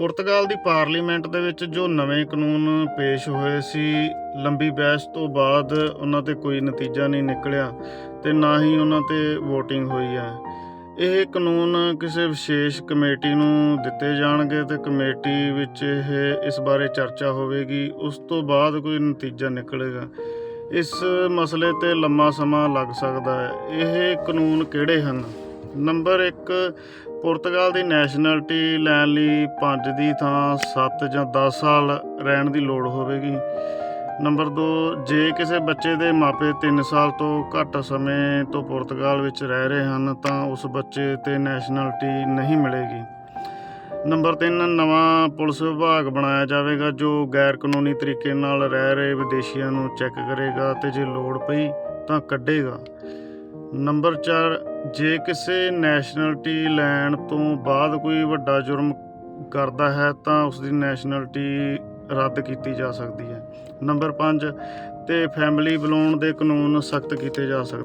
ਪੁਰਤਗਾਲ ਦੀ parliament ਦੇ ਵਿੱਚ ਜੋ ਨਵੇਂ ਕਾਨੂੰਨ ਪੇਸ਼ ਹੋਏ ਸੀ, ਲੰਬੀ ਬਹਿਸ ਤੋਂ ਬਾਅਦ ਉਹਨਾਂ ਤੇ ਕੋਈ ਨਤੀਜਾ ਨਹੀਂ ਨਿਕਲਿਆ ਤੇ ਨਾ ਹੀ ਉਹਨਾਂ ਤੇ VOTING ਹੋਈ ਹੈ ਇਹ ਕਾਨੂੰਨ ਕਿਸੇ ਵਿਸ਼ੇਸ਼ ਕਮੇਟੀ ਨੂੰ ਦਿੱਤੇ ਜਾਣਗੇ ਤੇ ਕਮੇਟੀ ਵਿੱਚ ਇਹ ਇਸ ਬਾਰੇ ਚਰਚਾ ਹੋਵੇਗੀ, ਉਸ ਤੋਂ ਬਾਅਦ ਕੋਈ ਨਤੀਜਾ ਨਿਕਲੇਗਾ। ਇਸ ਮਸਲੇ ਤੇ ਲੰਮਾ ਸਮਾਂ ਲੱਗ ਸਕਦਾ ਹੈ। ਇਹ ਕਾਨੂੰਨ ਕਿਹੜੇ ਹਨ? ਨੰਬਰ 1 ਪੁਰਤਗਾਲ ਦੀ ਨੈਸ਼ਨੈਲਿਟੀ ਲੈਣ ਲਈ 5 ਦੀ ਥਾਂ 7 ਜਾਂ 10 ਸਾਲ ਰਹਿਣ ਦੀ ਲੋੜ ਹੋਵੇਗੀ। ਨੰਬਰ 2 ਜੇ ਕਿਸੇ ਬੱਚੇ ਦੇ ਮਾਪੇ 3 ਸਾਲ ਤੋਂ ਘੱਟ ਸਮੇਂ ਤੋਂ ਪੁਰਤਗਾਲ ਵਿੱਚ ਰਹਿ ਰਹੇ ਹਨ, ਤਾਂ ਉਸ ਬੱਚੇ ਤੇ ਨੈਸ਼ਨੈਲਿਟੀ ਨਹੀਂ ਮਿਲੇਗੀ। ਨੰਬਰ 3 ਨਵਾਂ ਪੁਲਿਸ ਵਿਭਾਗ ਬਣਾਇਆ ਜਾਵੇਗਾ, ਜੋ ਗੈਰ ਕਾਨੂੰਨੀ ਤਰੀਕੇ ਨਾਲ ਰਹਿ ਰਹੇ ਵਿਦੇਸ਼ੀਆਂ ਨੂੰ ਚੈੱਕ ਕਰੇਗਾ ਤੇ ਜੇ ਲੋੜ ਪਈ ਤਾਂ ਕੱਢੇਗਾ। ਨੰਬਰ 4 ਜੇ ਕਿਸੇ ਨੈਸ਼ਨੈਲਿਟੀ ਲੈਣ ਤੋਂ ਬਾਅਦ ਕੋਈ ਵੱਡਾ ਜੁਰਮ ਕਰਦਾ ਹੈ, ਤਾਂ ਉਸ ਦੀ ਨੈਸ਼ਨੈਲਿਟੀ ਰੱਦ ਕੀਤੀ ਜਾ ਸਕਦੀ ਹੈ। ਨੰਬਰ 5 ਤੇ ਫੈਮਿਲੀ ਬੁਲਾਉਣ ਦੇ ਕਾਨੂੰਨ ਸਖਤ ਕੀਤੇ ਜਾ ਸਕਦੇ